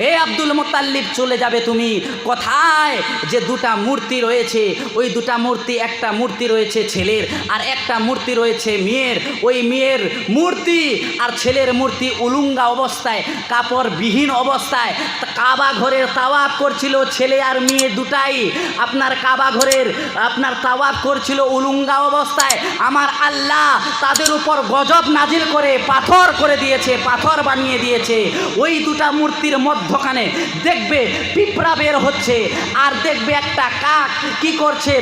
হে আব্দুল মোতাল্লিব চলে যাবে তুমি। কোথায় যে দুটা মূর্তি রয়েছে, ওই দুটা মূর্তি, একটা মূর্তি রয়েছে ছেলের আর একটা মূর্তি রয়েছে মেয়ের। ওই মেয়ের মূর্তি আর ছেলের মূর্তি উলুঙ্গা অবস্থায়, কাপড়বিহীন অবস্থায়। কাবা ঘরের তাওয়াব করছিল ছেলে আর মেয়ে দুটাই। আপনার কাবা ঘরের, আপনার তাওয়াব করছিল উলুঙ্গা অবস্থায়। আমার আল্লাহ তাদের উপর গজব নাজিল করে, পাথর করে দিয়েছে, পাথর বানিয়ে দিয়েছে। ওই দুটা মূর্তির মধ্যখানে দেখবে, পিঁপড়া বের হচ্ছে। আর দেখবে একটা কাক কি করছে?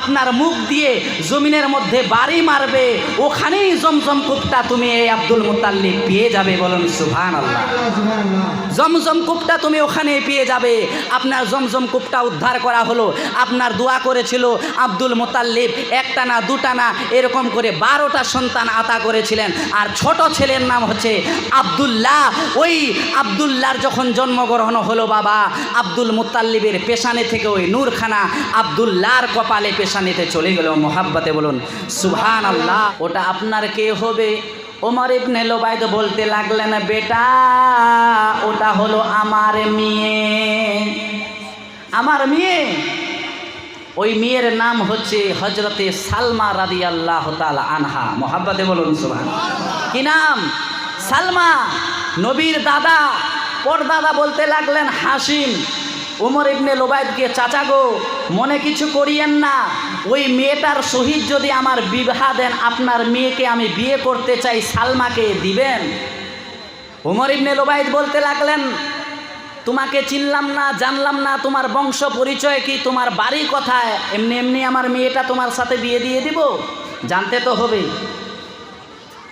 আপনার মুখ দিয়ে জমিনের মধ্যে বাড়ি মারবে। ওখানেই জমজম কূপটা তুমি এই আব্দুল মুতাল্লিব পেয়ে যাবে বলুন সুভান জমজম কূপটা তুমি ওখানে পেয়ে যাবে। আপনার জমজম কূপটা উদ্ধার করা হলো। আপনার দোয়া করেছিল আব্দুল মোতাল্লিব একটা না দুটা না এরকম করে বারোটা সন্তান আতা করেছিলেন। আর ছোট ছেলের নাম হচ্ছে আবদুল্লাহ। ওই আবদুল্লাহর যখন জন্মগ্রহণ হলো বাবা আব্দুল মুতাল্লিবের পেশানে থেকে ওই নূরখানা আবদুল্লাহর কপালে পেশানিতে চলে গেল মোহাব্বতে বলুন সুহান আল্লাহ ওটা আপনার কে হবে? ওমর ইবনে লোবাইদ বলতে লাগলেন, বেটা, ওটা হলো আমার মেয়ে। আমার মেয়ে? ওই মেয়ের নাম হচ্ছে হজরতে সালমা রাদি আল্লাহ আনহা। মোহাব্বতে বলুন সুবহান কি নাম? সালমা, নবীর দাদা। পরদাদা বলতে লাগলেন, হাসিম, উমর ইবনে লোবাইদকে চাচা গো, মনে কিছু করিয়েন না। ওই মেয়েটার সহিত যদি আমার বিবাহ দেন, আপনার মেয়েকে আমি বিয়ে করতে চাই, সালমাকে দিবেন? উমর ইবনে লোবাইদ বলতে লাগলেন, তোমাকে চিনলাম না, জানলাম না, তোমার বংশ পরিচয় কি, তোমার বাড়ি কোথায়? এমনি এমনি আমার মেয়েটা তোমার সাথে বিয়ে দিয়ে দিব, জানতে তো হবে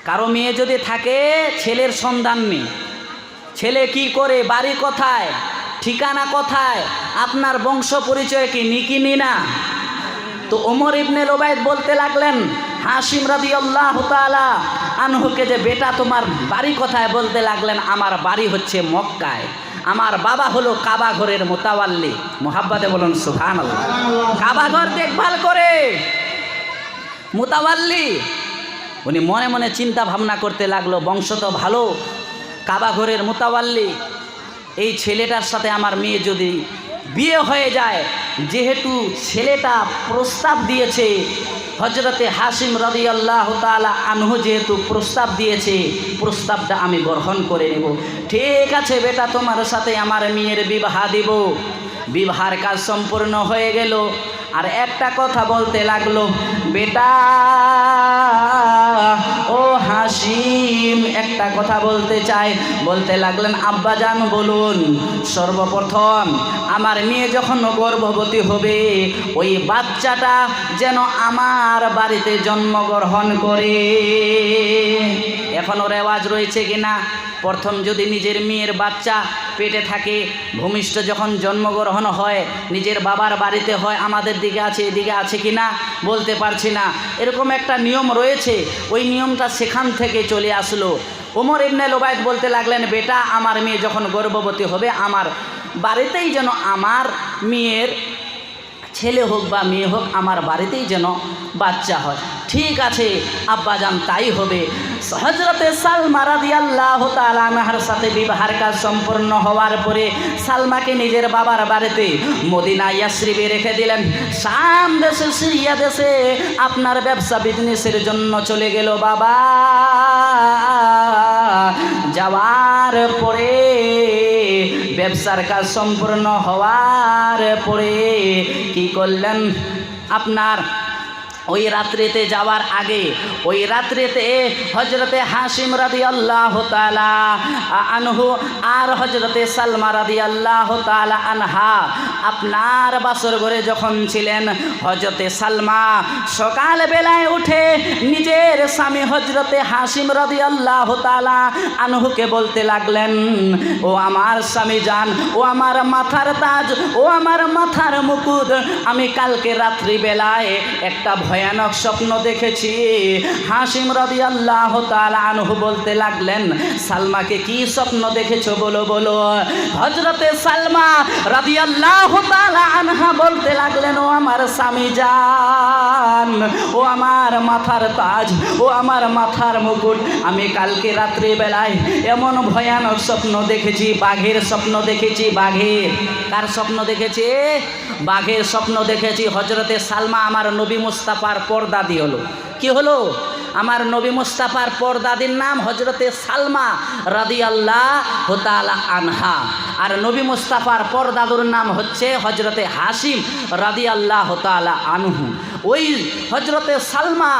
কারও মেয়ে যদি থাকে, ছেলের সন্ধান নেই ছেলে কি করে, বাড়ি কোথায়, ঠিকানা কোথায়, আপনার বংশ পরিচয় কি নিকি নি? তো ওমর ইবনে লোবাইদ বলতে লাগলেন হাসিম রাদি আল্লাহ আনহুকে যে বেটা তোমার বাড়ি কোথায় বলতে লাগলেন, আমার বাড়ি হচ্ছে মক্কায়। আমার বাবা হলো কাবা ঘরের মোতাবাল্লি মোহাব্বাতে বলুন সুহান কাবা ঘর দেখভাল করে। মোতাবাল্লি উনি মনে মনে চিন্তা ভাবনা করতে লাগল, বংশ তো ভালো কাবা ঘরের মোতাবাল্লি। এই ছেলেটার সাথে আমার মেয়ে যদি বিয়ে হয়ে যায়, যেহেতু ছেলেটা প্রস্তাব দিয়েছে হজরতে হাসিম রদি আল্লাহ তালা আনহু যেহেতু প্রস্তাব দিয়েছে, প্রস্তাবটা আমি গ্রহণ করে নেব। ঠিক আছে বেটা, তোমার সাথে আমার মেয়ের বিবাহ দিব। বিবাহের কাজ সম্পূর্ণ হয়ে গেল। আর একটা কথা বলতে লাগল, বেটা, ও হাসিম একটা কথা বলতে চাই। বলতে লাগলেন আব্বাজান বলুন, সর্বপ্রথম আমার মেয়ে যখন গর্ভবতী হবে, ওই বাচ্চাটা যেন আমার বাড়িতে জন্মগ্রহণ করে। এখনও রেওয়াজ রয়েছে কিনা? প্রথম যদি নিজের মেয়ের বাচ্চা পেটে থাকে, ভূমিষ্ঠ যখন জন্মগ্রহণ হয়, নিজের বাবার বাড়িতে হয়, আমাদের দিকে আছে, এদিকে আছে কি না বলতে পারছি না। এরকম একটা নিয়ম রয়েছে, ওই নিয়মটা সেখান থেকে চলে আসলো। ওমর ইবনে লোবায়দ বলতে লাগলেন, বেটা, আমার মেয়ে যখন গর্ভবতী হবে, আমার বাড়িতেই যেন আমার মেয়ের ছেলে হোক বা মেয়ে হোক, আমার বাড়িতেই যেন বাচ্চা হয়। ঠিক আছে, আব্বাজান, তাই হবে। হজরতে সালমা রাদি আল্লাহ তালার সাথে বিবাহের কাজ সম্পূর্ণ হওয়ার পরে সালমাকে নিজের বাবার বাড়িতে মদিনা ইয়াসরিবে রেখে দিলেন। শাম দেশে, সিরিয়া দেশে আপনার ব্যবসা বিজনেসের জন্য চলে গেল বাবা। যাওয়ার পরে ব্যবসার কাজ সম্পূর্ণ হওয়ার পরে কি করলেন? আপনার ওই রাত্রিতে যাওয়ার আগে, ওই রাত্রিতে হজরতে হাসিম রাদি আল্লাহ আনহু আর হজরতে সালমা রাদি আল্লাহ আনহা আপনার বাসর ঘরে যখন ছিলেন হজরতে সালমা সকাল বেলায় উঠে নিজের স্বামী হজরতে হাসিম রাদি আল্লাহ তালা আনহুকে বলতে লাগলেন, ও আমার স্বামী যান ও আমার মাথার তাজ, ও আমার মাথার মুকুদ, আমি কালকে রাত্রিবেলায় একটা ভয়ানক স্বপ্ন দেখেছি। হাসিম রাদি আল্লাহ আনহু বলতে লাগলেন, সালমাকে কি স্বপ্ন দেখেছ বলো বলো। হজরতে সালমা রাদি আল্লাহ আনহা বলতে লাগলেন, ও আমার স্বামী যান ও আমার মাথার তাজ, ও আমার মাথার মুকুট, আমি কালকে রাত্রি বেলায় এমন ভয়ানক স্বপ্ন দেখেছি, বাঘের স্বপ্ন দেখেছি, বাঘের। কার স্বপ্ন দেখেছি? বাঘের স্বপ্ন দেখেছি হজরতে সালমা, আমার নবী মুস্তাফার পর্দাদি হলো। কি হলো? আমার নবী মুস্তাফার পরদাদির নাম হজরতে সালমা রাদিয়াল্লাহ হোতালা আনহা। আর নবী মুস্তাফার পরদাদুর নাম হচ্ছে হজরতে হাসিম রাদি আল্লাহ হোতালা আনহু। ওই হজরতে সালমা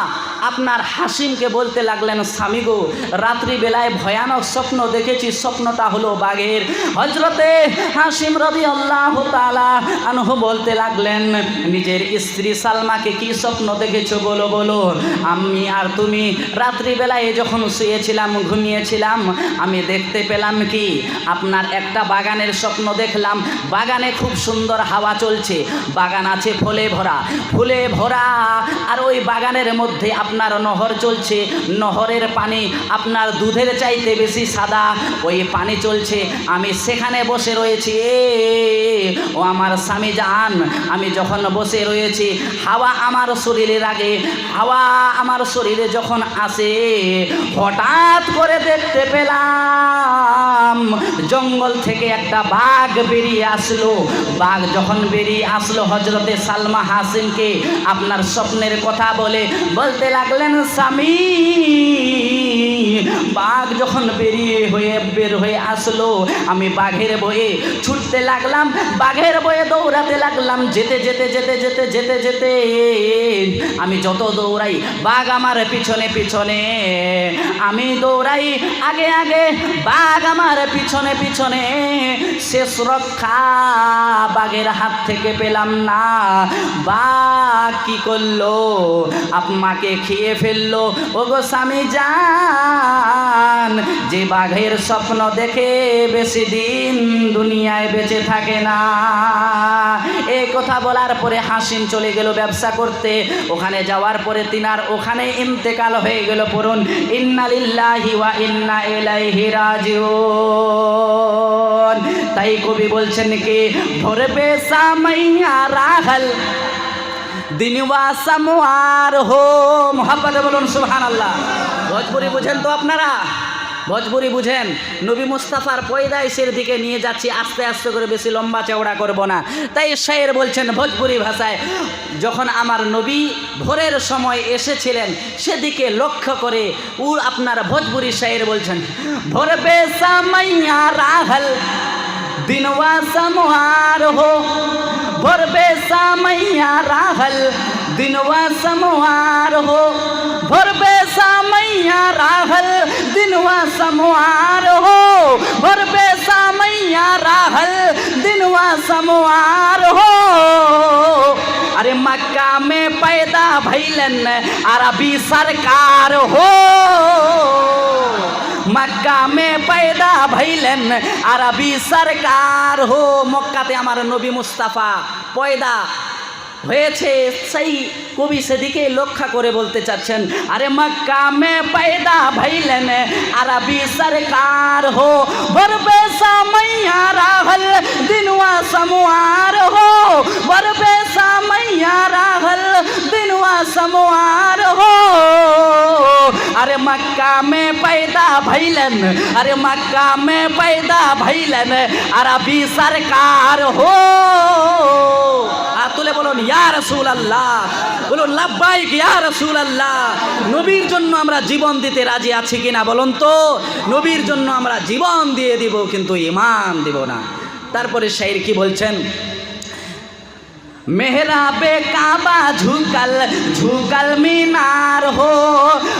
আপনার হাসিমকে বলতে লাগলেন, স্বামী গো, রাত্রিবেলায় ভয়ানক স্বপ্ন দেখেছি, স্বপ্নটা হলো বাঘের। হজরতে হাসিম রবি আল্লাহ তালা আনহু বলতে লাগলেন, নিজের স্ত্রী সালমাকে কি স্বপ্ন দেখেছ বলো বলো। আমি আর তুমি রাত্রিবেলায় যখন শুয়েছিলাম, ঘুমিয়েছিলাম, আমি দেখতে পেলাম কি, আপনার একটা বাগানের স্বপ্ন দেখলাম। বাগানে খুব সুন্দর হাওয়া চলছে। বাগান আছে ফুলে ভরা। ফুলে ভরা আর ওই বাগানের মধ্যে আপনার নহর চলছে। নহরের পানি আপনার দুধের চাইতে বেশি সাদা। ওই পানি চলছে। আমি সেখানে বসে রয়েছি। এ, ও আমার স্বামী জান আমি যখন বসে রয়েছি হাওয়া আমার শরীরে লাগে হাওয়া আমার শরীরে যখন আসে হঠাৎ করে দেখতে পেলাম জঙ্গল থেকে একটা বাঘ বেরিয়ে আসলো। বাঘ যখন বেরিয়ে আসলো হজরতে সালমা হাসিমকে আপনার স্বপ্নের কথা বলে, বলতে লাগলেন, স্বামী, বাঘ যখন বেরিয়ে হয়ে বের হয়ে আসলো, আমি বাঘের বয়ে ছুটতে লাগলাম, বাঘের বয়ে দৌড়াতে লাগলাম, যেতে যেতে যেতে যেতে যেতে যেতে, আমি যত দৌড়াই, বাঘ আমার পিছনে পিছনে, আমি দৌড়াই, আগে আগে, বাঘ আমার পিছনে পিছনে শেষ রক্ষা বাঘের হাত থেকে পেলাম না। বাঘ কি করল? আপনাকে খেয়ে ফেলল। ও গো স্বামী যান, যে বাঘের স্বপ্ন দেখে বেশি দিন দুনিয়ায় বেঁচে থাকে না। এই কথা বলার পরে হাসিম চলে গেল ব্যবসা করতে। ওখানে যাওয়ার পরে তিনার ওখানে ইন্তেকাল হয়ে গেল পড়ুন। ইন্নালিল্লাহি ওয়া ইন্না ইলাইহি রাজিউন। তাই কবি বলছেন কি ভরবে সামাইয়া রাহল দিনওয়া সামোয়ার হো মোহাম্মদে বলুন সুহান আল্লাহ ভোজপুরি বুঝেন তো আপনারা? ভোজপুরি বুঝেন? নবী মুস্তাফার পয়দাইশের দিকে নিয়ে যাচ্ছি, আস্তে আস্তে করে বেশি লম্বা চওড়া করব না। তাই শের বলছেন, ভোজপুরি ভাষায়, যখন আমার নবী ভোরের সময় এসেছিলেন, সেদিকে লক্ষ্য করে উ আপনার ভোজপুরি শায়ের বলছেন, ভোর বেসামাইয়া রাহল दिनवा समहार हो भोर बेसामैया राहल दिनवा समहार हो भोर बेसामैया राहल दिनवा समहार हो भोर बेसामैया राहल दिनवा समहार हो अरे मक्का में पैदा भैलन अरबी सरकार हो মক্কা মে পয়দা ভাইলেন। আরবি সরকার হো মক্কাতে আমার নবী মুস্তাফা পয়দা। হয়েছে সেই কবি সেদিকে লক্ষ্য করে বলতে চাচ্ছেন, আরে মক্কা মে পয়দা ভৈলেন আরবি সরকার হো, বরবে সময়া রাহল, দিনুয়া সমুয়ার হো, বরবে সময়া রাহল, দিনুয়া সমুয়ার হো। আরে মক্কা মে मक्का में पैदा আরে মক্কা মে পয়দা पैदा भैलन আরবি सरकार হো। তুলে বলুন, ইয়া রসুল আল্লাহ বলুন, লাব্বাইক, ইয়া রসুল আল্লাহ নবীর জন্য আমরা জীবন দিতে রাজি আছি কিনা বলুন তো? নবীর জন্য আমরা জীবন দিয়ে দিব, কিন্তু ইমান দিব না। তারপরে শাইর কি বলছেন? मेहराबे काबा झुकल झुकल मीनार हो।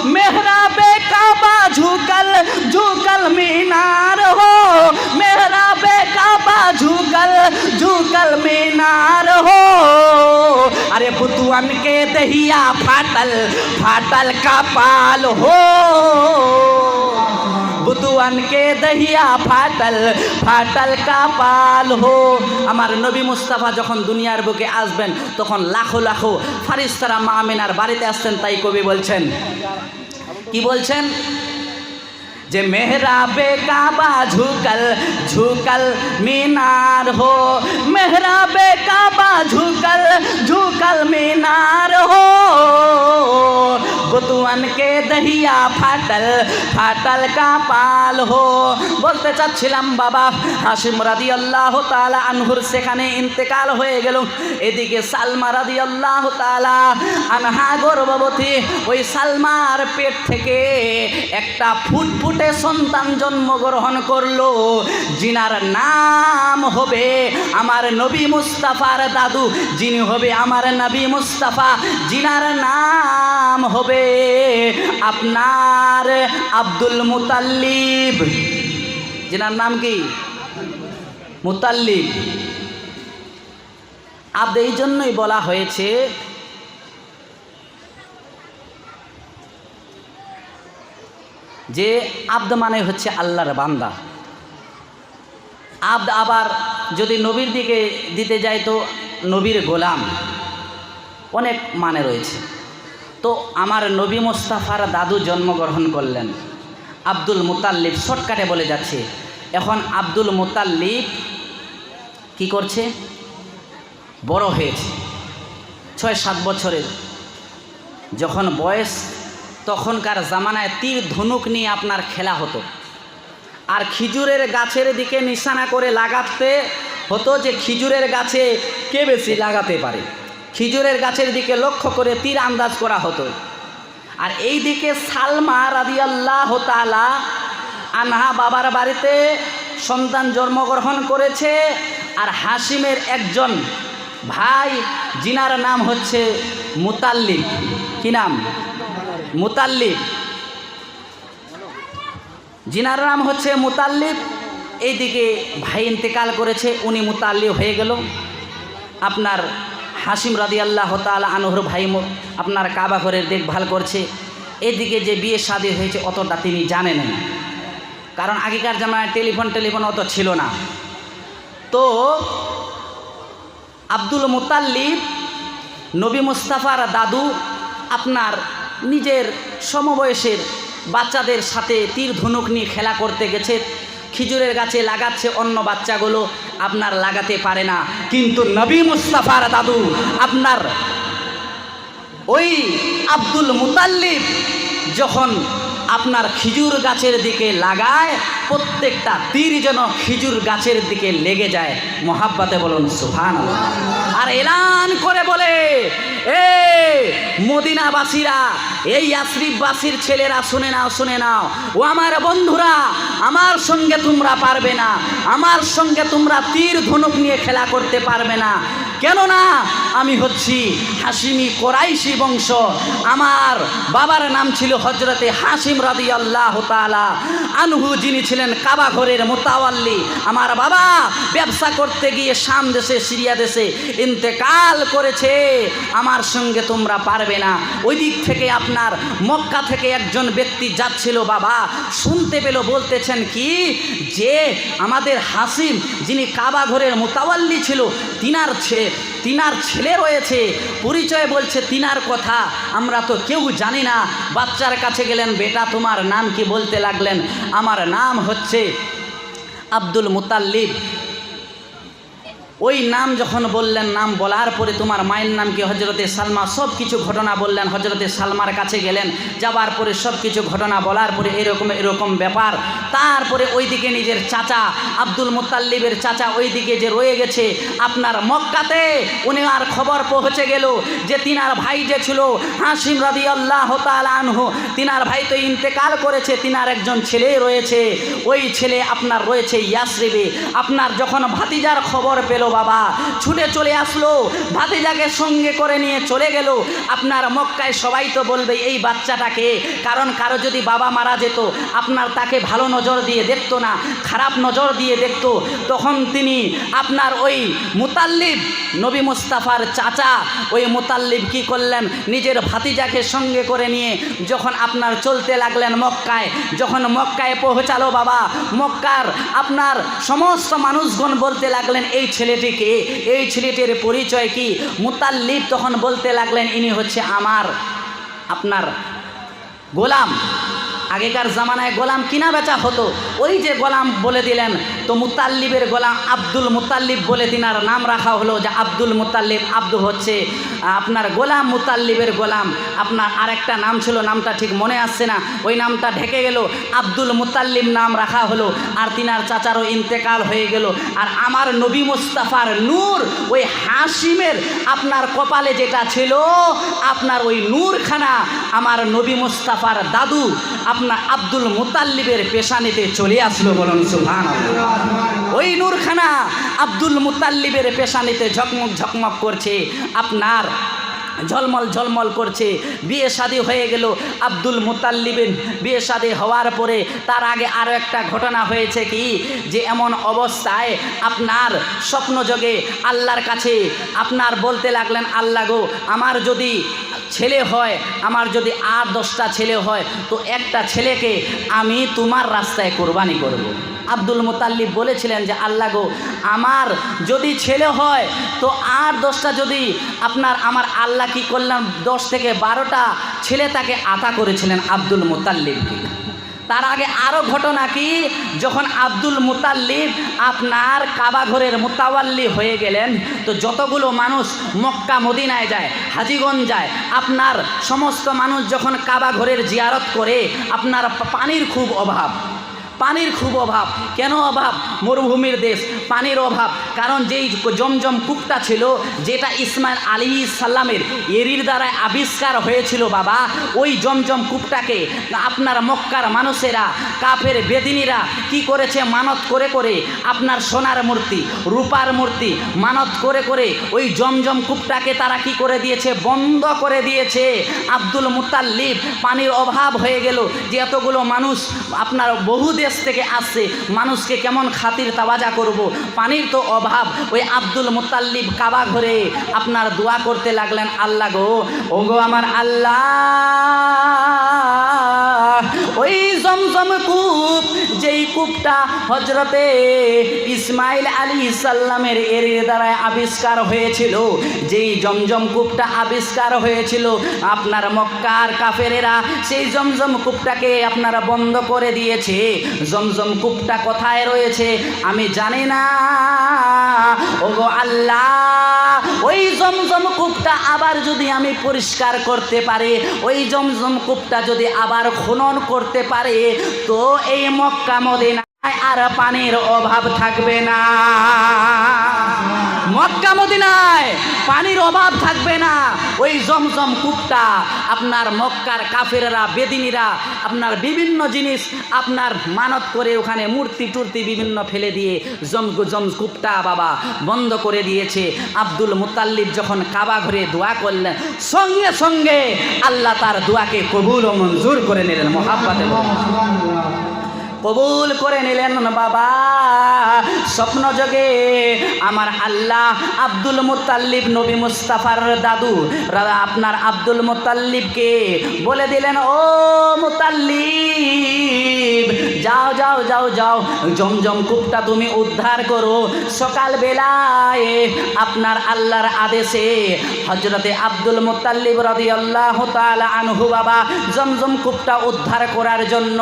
मेहराबे काबा झुकल झुकल मीनार हो। मेहराबे काबा झुकल झुकल मीनार हो। अरे पुतुअन के दहिया फाटल फाटल कपाल हो। बुत বতুয়ানকে দহিয়া ফাটাল ফাটাল কাপাল হো। আমার নবী মুস্তাফা যখন দুনিয়ার বুকে আসবেন, তখন লাখো লাখো ফারিস্তারা মা আমিনার বাড়িতে আসতেন তাই কবি বলছেন। কি বলছেন? যে মেহরাবে কাবা ঝুকল ঝুকল মিনার হো। মেহরাবে কাবা ঝুকল ঝুকল মিনার হো। বতুয়ানকে দহিয়া ফাটল ফাটল কা পাল হো বলতে চাচ্ছিলাম বাবা, হাসিম রাদি আল্লাহ তালা আনহুর সেখানে ইন্তেকাল হয়ে গেল। এদিকে সালমা রাদি আল্লাহ তালা আনহা গর্ভবতী। ওই সালমার পেট থেকে একটা ফুটফুটে সন্তান জন্মগ্রহণ করল। জিনার নাম হবে আমার নবী মুস্তাফার দাদু। যিনি হবে আমার নবী মুস্তাফা। জিনার নাম হবে আপনার আব্দুল মুতাল্লিব। জিনার নাম কি? মুতাল্লিব। আব এই জন্যই বলা হয়েছে, যে আব্দ মানে হচ্ছে আল্লাহর বান্দা। আব্দ আবার যদি নবীর দিকে দিতে যায় তো নবীর গোলাম। অনেক মানে রয়েছে। তো আমার নবী মোস্তাফার দাদু জন্মগ্রহণ করলেন। আব্দুল মুতাল্লিব শর্টকাটে বলে যাচ্ছে, এখন আব্দুল মুতাল্লিব কি করছে? বড় হয়েছে, ছয় সাত বছরের। যখন বয়স তখনকার জামানায় তীর ধনুক নিয়ে আপনার খেলা হতো। আর খিজুরের গাছের দিকে নিশানা করে লাগাতে হতো যে খিজুরের গাছে কে বেশি লাগাতে পারে? খিজুরের গাছের দিকে লক্ষ্য করে তীর আন্দাজ করা হতো। আর এই দিকে সালমা রাদিয়াল্লাহ তালা আনহা বাবার বাড়িতে সন্তান জন্মগ্রহণ করেছে আর হাসিমের একজন ভাই, জিনার নাম হচ্ছে মুতাল্লিব। কি নাম? মুতাল্লিব। জিনার নাম হচ্ছে মুতাল্লিব। এইদিকে ভাই ইন্তেকাল করেছে, উনি মুতাল্লিব হয়ে গেল। আপনার হাসিম রাদি আল্লাহ তালা আনহর ভাই আপনার কাবা ঘরের দেখভাল করছে। এদিকে যে বিয়ে শাদী হয়েছে অতটা তিনি জানেন না কারণ আগেকার জামানায় টেলিফোন টেলিফোন অত ছিল না। তো আব্দুল মুতাল্লিব, নবী মুস্তাফার দাদু আপনার নিজের সমবয়সের বাচ্চাদের সাথে তীর ধনুক নিয়ে খেলা করতে গেছে। খিজুরের গাছে লাগাচ্ছে অন্য বাচ্চাগুলো, আপনার লাগাতে পারে না। কিন্তু নবী মুস্তাফার দাদু, আপনার ওই আব্দুল মুতাল্লিব যখন আপনার খিজুর গাছের দিকে লাগায়, প্রত্যেকটা তীর যেন খিজুর গাছের দিকে লেগে যায়। মহাব্বাতে বলুন সুফান আর এলান করে বলে, এ মদিনাবাসীরা, এই আশরিফবাসীর ছেলেরা, শুনে নাও শুনে নাও। ও আমার বন্ধুরা, আমার সঙ্গে তোমরা পারবে না। আমার সঙ্গে তোমরা তীর ধনুক নিয়ে খেলা করতে পারবে না। কেননা আমি হচ্ছি হাসিমি কোরাইশি বংশ। আমার বাবার নাম ছিল হজরতে হাসিম রাদি আল্লাহ তালা আনহু যিনি ছিলেন কাবা ঘরের মোতাওয়াল্লি। আমার বাবা ব্যবসা করতে গিয়ে শাম দেশে, সিরিয়া দেশে ইন্তেকাল করেছে। আমার সঙ্গে তোমরা পারবে না। ওই দিক থেকে আপনার মক্কা থেকে একজন ব্যক্তি যাচ্ছিল বাবা। শুনতে পেল, বলতেছেন কি? যে আমাদের হাসিম যিনি কাবা ঘরের মোতাওয়াল্লি ছিল, তিনার ছে তিনার ছেলে রয়েছে। পরিচয় বলছে তিনার কথা। আমরা তো কেউ জানি না। বাচ্চার কাছে গেলেন, বেটা, তোমার নাম কি? বলতে লাগলেন, আমার নাম হচ্ছে আব্দুল মুতাল্লিব। ওই নাম যখন বললেন, নাম বলার পরে তোমার মায়ের নাম কি হজরতে সালমা? সব কিছু ঘটনা বললেন হজরতে সালমার কাছে গেলেন, যাবার পরে সব কিছু ঘটনা বলার পরে এরকম এরকম ব্যাপার। তারপরে ওইদিকে নিজের চাচা, আব্দুল মুতাল্লিবের চাচা ওইদিকে যে রয়ে গেছে, আপনার মক্কাতে, উনি আর খবর পৌঁছে গেল যে তিনার ভাই যে ছিল, হাসিম রাদি আল্লাহ আনহু, তিনার ভাই তো ইন্তেকাল করেছে, তিনার একজন ছেলে রয়েছে, ওই ছেলে আপনার রয়েছে ইয়াসরিবে। আপনার যখন ভাতিজার খবর পেল বাবা। ছুটে চলে আসলো। ভাতিজাকে সঙ্গে করে নিয়ে চলে গেল। আপনার মক্কায় সবাই তো বলবে এই বাচ্চাটাকে। কারণ কারও যদি বাবা মারা যেত, আপনার তাকে ভালো নজর দিয়ে দেখতো না, খারাপ নজর দিয়ে দেখতো। তখন তিনি আপনার ওই মুতাল্লিব নবী মুস্তাফার চাচা, ওই মুতাল্লিব কি করলেন? নিজের ভাতিজাকে সঙ্গে করে নিয়ে যখন আপনার চলতে লাগলেন মক্কায়, যখন মক্কায় পৌঁছালো বাবা, মক্কার আপনার সমস্ত মানুষগণ বলতে লাগলেন, এই ছেলেটিকে এই ছেলেটির পরিচয় কি? মুতাল্লিব তখন বলতে লাগলেন ইনি হচ্ছে আমার আপনার গোলাম। আগেকার জামানায় গোলাম কিনা বেচা হতো? ওই যে গোলাম বলে দিলেন, তো মুতাল্লিবের গোলাম আব্দুল মুতাল্লিব বলে তিনার নাম রাখা হলো যে আব্দুল মুতাল্লিব আব্দু হচ্ছে। আপনার গোলাম মুতাল্লিবের গোলাম। আপনার আরেকটা নাম ছিল, নামটা ঠিক মনে আসছে না। ওই নামটা ঢেকে গেল, আব্দুল মুতাল্লিব নাম রাখা হলো। আর তিনার চাচারও ইন্তেকাল হয়ে গেল। আর আমার নবী মুস্তাফার নূর, ওই হাসিমের আপনার কপালে যেটা ছিল, আপনার ওই নূরখানা আমার নবী মুস্তাফার দাদু, আপনার আব্দুল মুতাল্লিবের পেশানিতে চলে আসলো বলুন সুভান ওই নূরখানা আব্দুল মুতাল্লিবের পেশানিতে ঝকমক ঝকমক করছে, আপনার ঝলমল ঝলমল করছে, বিয়ে শাদী হয়ে গেল, আব্দুল মুতাল্লিবের বিয়ে শাদী হওয়ার পরে তার আগে আরও একটা ঘটনা হয়েছে কি, যে এমন অবস্থায় আপনার স্বপ্নযোগে আল্লাহর কাছে আপনার বলতে লাগলেন, আল্লাহ গো, আমার যদি ছেলে হয়, আমার যদি আর দশটা ছেলে হয়, তো একটা ছেলেকে আমি তোমার রাস্তায় কোরবানি করব। আব্দুল মোতাল্লিব বলেছিলেন যে, আল্লাহ গো, আমার যদি ছেলে হয়, তো আর দশটা যদি আপনার, আমার আল্লাহ কি করলাম দশ থেকে বারোটা ছেলে তাকে আতা করেছিলেন আব্দুল মুতাল্লিবকে তার আগে আরও ঘটনা কি? যখন আব্দুল মুতাল্লিব আপনার কাবাঘরের ঘরের মুতাওয়াল্লি হয়ে গেলেন, তো যতগুলো মানুষ মক্কা, মদিনায় যায়, হাজিগঞ্জ যায়, আপনার সমস্ত মানুষ যখন কাবাঘরের জিয়ারত করে, আপনার পানির খুব অভাব। পানির খুব অভাব। কেন অভাব? মরুভূমির দেশ, পানির অভাব। কারণ যেই জমজম কূপটা ছিল, যেটা ইসমাইল আলী সাল্লামের এরির দ্বারা আবিষ্কার হয়েছিল, বাবা, ওই জমজম কূপটাকে আপনার মক্কার মানুষেরা, কাফের বেদিনীরা কি করেছে? মানত করে করে আপনার সোনার মূর্তি, রূপার মূর্তি মানত করে করে ওই জমজম কূপটাকে তারা কি করে দিয়েছে? বন্ধ করে দিয়েছে। আব্দুল মুতাল্লিব, পানির অভাব হয়ে গেল যে এতগুলো মানুষ আপনার বহু দেশ থেকে আসছে, মানুষকে কেমন খাতির তাওয়াজা করব। পানির তো অভাব ওই আব্দুল মুতাল্লিব কাবা ঘরে আপনার দোয়া করতে লাগলেন, আল্লাহ গো ও গো আমার আল্লাহ, ওই জমজম কূপ যেই কূপটা হজরতে ইসমাইল আলী সাল্লামের এর দ্বারায় আবিষ্কার হয়েছিল, যেই জমজম কূপটা আবিষ্কার হয়েছিল, আপনার মক্কার কাফেরেরা সেই জমজম কূপটাকে আপনারা বন্ধ করে দিয়েছে। জমজম কূপটা কোথায় রয়েছে আমি জানি না। ওগো আল্লাহ, ওই জমজম কূপটা আবার যদি আমি পরিষ্কার করতে পারি, ওই জমজম কূপটা যদি আবার খনন করতে পারে, তো এই মক্কা মদিনায় আর পানির অভাব থাকবে না। মক্কা মদিনায় পানির অভাব থাকবে না। ওই জমজম কূপটা আপনার মক্কার কাফেরা বেদিনীরা, আপনার বিভিন্ন জিনিস আপনার মানত করে ওখানে মূর্তি টুর্তি বিভিন্ন ফেলে দিয়ে জম জম কূপটা বাবা বন্ধ করে দিয়েছে। আব্দুল মুতাল্লিব যখন কাবা ঘরে দোয়া করলেন, সঙ্গে সঙ্গে আল্লাহ তার দোয়াকে কবুল ও মঞ্জুর করে নিলেন, মহাব্বাতে কবুল করে নিলেন বাবা। স্বপ্ন যোগে আমার আল্লাহ আব্দুল মুতাল্লিব নবী মুস্তাফার দাদু আপনার আব্দুল মুতাল্লিবকে বলে দিলেন, ও মুতাল্লিব যাও যাও যাও যাও, জমজম কূপটা তুমি উদ্ধার করো। সকাল বেলায় আপনার আল্লাহর আদেশে হজরতে আব্দুল মুতাল্লিব রদি আল্লাহ আনহু বাবা জমজম কূপটা উদ্ধার করার জন্য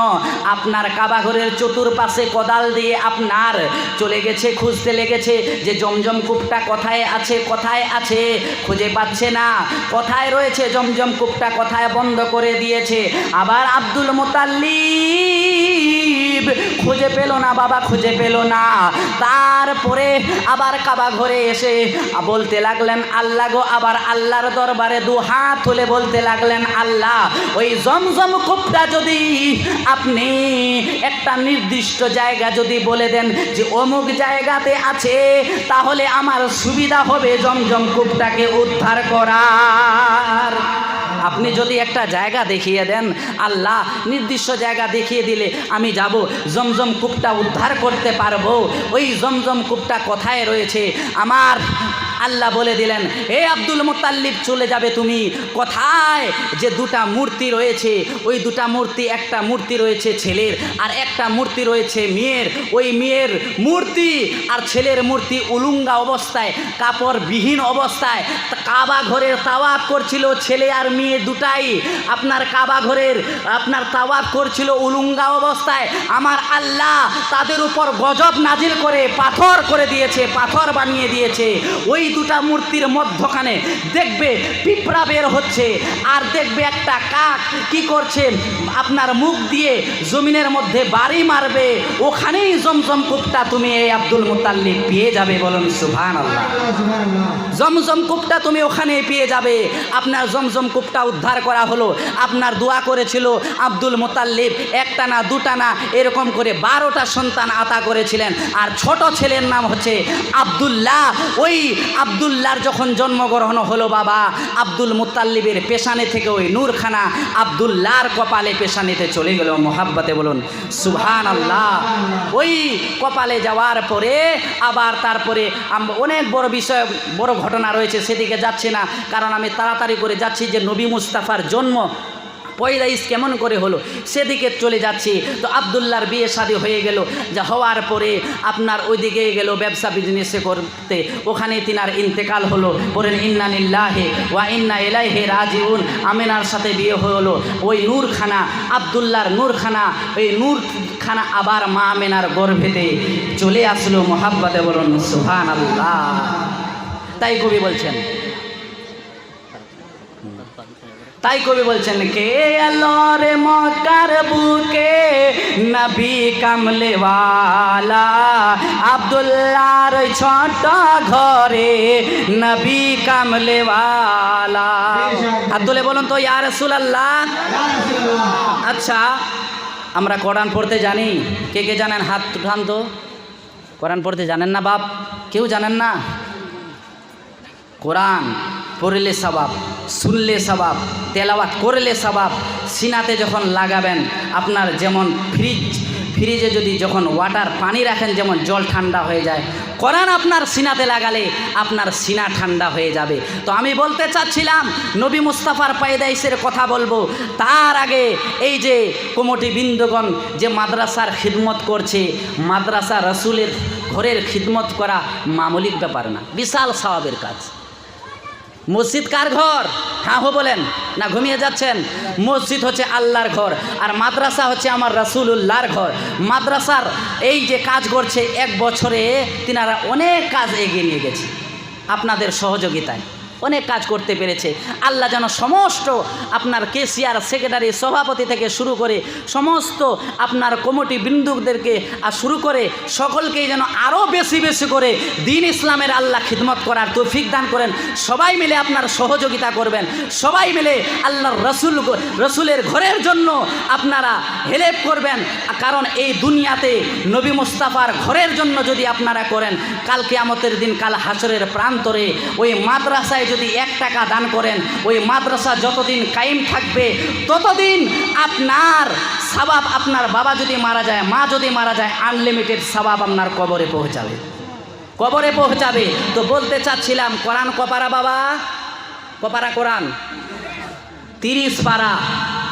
আপনার কাবাঘরের চতুর্পাশে কোদাল দিয়ে আপনার চলে গেছে, খুঁজতে লেগেছে যে জমজম কূপটা কোথায় আছে কোথায় আছে, খুঁজে পাচ্ছে না। কোথায় রয়েছে জমজম কূপটা, কোথায় বন্ধ করে দিয়েছে? আবার আব্দুল মোতাল্লিব মুতাল্লিব খুঁজে পেল না, বাবা খুঁজে পেল না। তারপরে আবার কাবা ঘরে এসে বলতে লাগলেন, আল্লাহ গো, আবার আল্লাহর দরবারে দু হাত তুলে বলতে লাগলেন, আল্লাহ, ওই জমজম কূপটা যদি আপনি একটা নির্দিষ্ট জায়গা যদি বলে দেন যে অমুক জায়গাতে আছে, তাহলে আমার সুবিধা হবে জমজম কূপটাকে উদ্ধার করার। আপনি যদি একটা জায়গা দেখিয়ে দেন, আল্লাহ নির্দিষ্ট জায়গা দেখিয়ে দিলে আমি যাব, জমজম কূপটা উদ্ধার করতে পারব। ওই জমজম কূপটা কোথায় রয়েছে? আমার আল্লাহ বলে দিলেন, এ আব্দুল মোতাল্লিব, চলে যাবে তুমি। কোথায়? যে দুটা মূর্তি রয়েছে, ওই দুটা মূর্তি একটা মূর্তি রয়েছে ছেলের আর একটা মূর্তি রয়েছে মেয়ের। ওই মেয়ের মূর্তি আর ছেলের মূর্তি উলুঙ্গা অবস্থায়, কাপড়বিহীন অবস্থায়। কাবা ঘরের তাওয়াফ করছিল ছেলে আর মেয়ে দুটাই। আপনার কাবা ঘরের, আপনার তাওয়াফ করছিল উলুঙ্গা অবস্থায়। আমার আল্লাহ তাদের উপর গজব নাজিল করে, পাথর করে দিয়েছে, পাথর বানিয়ে দিয়েছে। ওই দুটা মূর্তির মধ্যখানে দেখবে পিঁপড়া বের হচ্ছে আর দেখবে একটা কাক কি করছে আপনার মুখ দিয়ে জমিনের মধ্যে বাড়ি মারবে, ওখানেই জমজম কূপটা তুমি এই আব্দুল মুতাল্লিব পেয়ে যাবে বলুন সুভান আল্লাহ জমজম কূপটা তুমি ওখানে পেয়ে যাবে। আপনার জমজম কূপটা উদ্ধার করা হলো, আপনার দোয়া করেছিল আব্দুল মোতাল্লিব, একটা না দুটা না এরকম করে বারোটা সন্তান আতা করেছিলেন। আর ছোট ছেলের নাম হচ্ছে আবদুল্লাহ। ওই আবদুল্লাহর যখন জন্মগ্রহণ হলো বাবা, আব্দুল মোতাল্লিবের পেশানে থেকে ওই নূরখানা আবদুল্লাহর কপালে পেশানিতে চলে গেল মোহাব্বাতে বলুন সুহান আল্লাহ ওই কপালে যাওয়ার পরে, আবার তারপরে অনেক বড় বিষয়, বড় ঘটনা রয়েছে, সেদিকে যাচ্ছি না। কারণ আমি তাড়াতাড়ি করে যাচ্ছি যে নবী মুস্তাফার জন্ম পয়দাইশ কেমন করে হলো? সেদিকে চলে যাচ্ছি। তো আবদুল্লার বিয়ে শাদী হয়ে গেল। যা হওয়ার পরে আপনার ওইদিকে গেল ব্যবসা বিজনেসে করতে। ওখানে তিনার ইন্তেকাল হলো। বলেন, ইন্না নিল্লাহে ওয়া ইন্না এলাইহে রাজিউন। আমিনার সাথে বিয়ে হলো। ওই নূরখানা আবদুল্লার নূরখানা ওই নূরখানা আবার মা আমেনার গর্ভেতে চলে আসলো। মোহাব্বতে বলুন সুহান আল্লাহ তাই কবি বলছেন তাই কবি বলছেন, কে এলো রে মকার বুকে নবী কামলেওয়ালা? আবদুল্লার ছোট ঘরে নবী কামলেওয়ালা। আব্দুলে বলুন তো, ইয়া রাসূলুল্লাহ। আচ্ছা আমরা কোরআন পড়তে জানি। কে কে জানেন? হাত উঠান তো। কোরআন পড়তে জানেন না বাপ? কেউ জানেন না? কোরআন। পড়লে সবাব শুনলে সবাব তেলাওয়াত করলে সবাব সিনাতে যখন লাগাবেন, আপনার যেমন ফ্রিজ, ফ্রিজে যদি যখন ওয়াটার পানি রাখেন, যেমন জল ঠান্ডা হয়ে যায় কোরআন আপনার সিনাতে লাগালে আপনার সিনা ঠান্ডা হয়ে যাবে। তো আমি বলতে চাচ্ছিলাম, নবী মুস্তাফার পায়দাইসের কথা বলব, তার আগে এই যে কোমটি বিন্দুগণ যে মাদ্রাসার খিদমত করছে, মাদ্রাসা রসুলের ঘরের খিদমত করা মামুলিক ব্যাপার না, বিশাল স্বভাবের কাজ। মসজিদ কার ঘর? হ্যাঁ হো বলেন। না ঘুমিয়ে যাচ্ছেন? মসজিদ হচ্ছে আল্লাহর ঘর, আর মাদ্রাসা হচ্ছে আমার রাসুলুল্লাহর ঘর। মাদ্রাসার এই যে কাজ করছে, এক বছরে তিনারা অনেক কাজ এগিয়ে নিয়ে গেছে। আপনাদের সহযোগিতায়। অনেক কাজ করতে পেরেছে। আল্লাহ যেন সমস্ত আপনার কেসিয়ার সেক্রেটারি, সভাপতি থেকে শুরু করে সমস্ত আপনার কমিটি বিন্দুকদেরকে আর শুরু করে সকলকেই যেন আরও বেশি বেশি করে দিন ইসলামের আল্লাহ খিদমত করার তৌফিক দান করেন। সবাই মিলে আপনার সহযোগিতা করবেন। সবাই মিলে আল্লাহর রসুল রসুলের ঘরের জন্য আপনারা হেল্প করবেন। কারণ এই দুনিয়াতে নবী মুস্তাফার ঘরের জন্য যদি আপনারা করেন, কাল কেয়ামতের দিন, কাল হাসরের প্রান্তরে ওই মাদ্রাসায় যদি এক টাকা দান করেন, ওই মাদ্রাসা যতদিন কায়েম থাকবে, ততদিন আপনার সাবাব আপনার বাবা যদি মারা যায়, মা যদি মারা যায় আনলিমিটেড সাবাব আপনার কবরে পৌঁছাবে। কবরে পৌঁছাবে। তো বলতে চাচ্ছিলাম, কোরআন কপারা বাবা? কপারা কোরআন? তিরিশ পারা।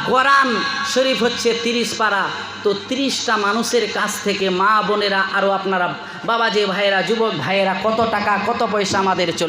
কোরআন শরীফ হচ্ছে তিরিশ পারা। তো তিরিশটা মানুষের কাছ থেকে মা বোনেরা আরও আপনারা বাবা যে ভাইয়েরা, যুবক ভাইয়েরা, কত টাকা, কত পয়সা আমাদের চলে